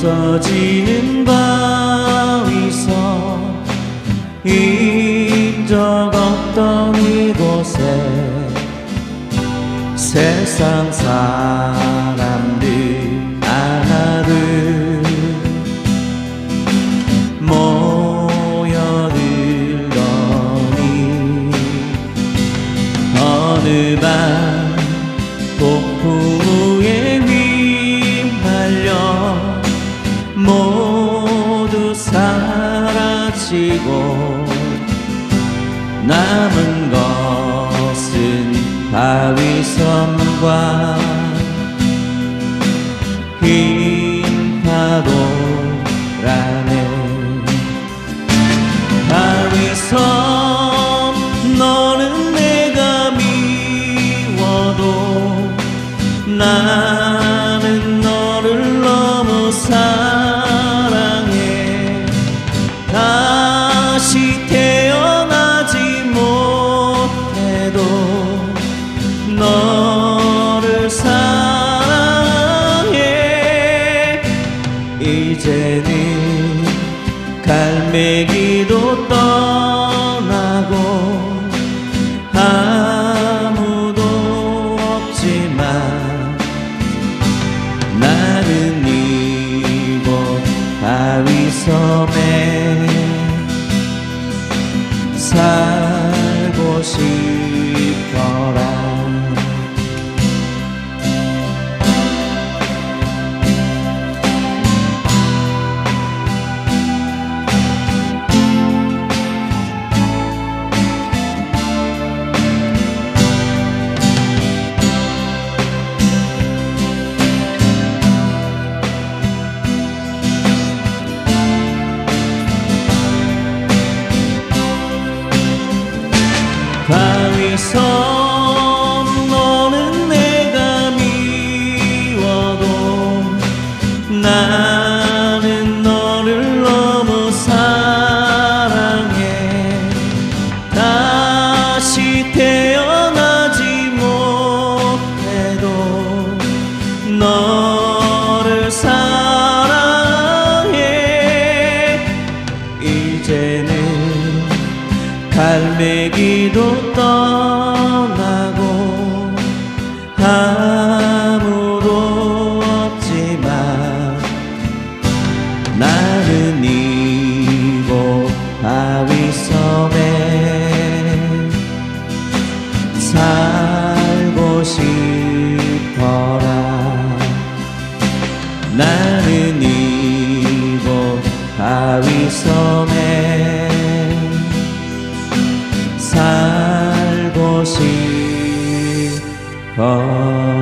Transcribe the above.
흐려지는 바위서 인적 없던 이곳에 세상 사 사라지고 남은 것은 바위섬과 흰 파도라네. 바위섬 너는 내가 미워도 나 갈매기도 떠나고 아무도 없지만 나는 이곳 바위섬에 살고 싶어라 바위섬 너는 내가 미워도 나 갈매기도 떠나고 아무도 없지만 나는 이곳 바위섬에 살고 싶어라. 나는 이곳 바위섬에 Oh.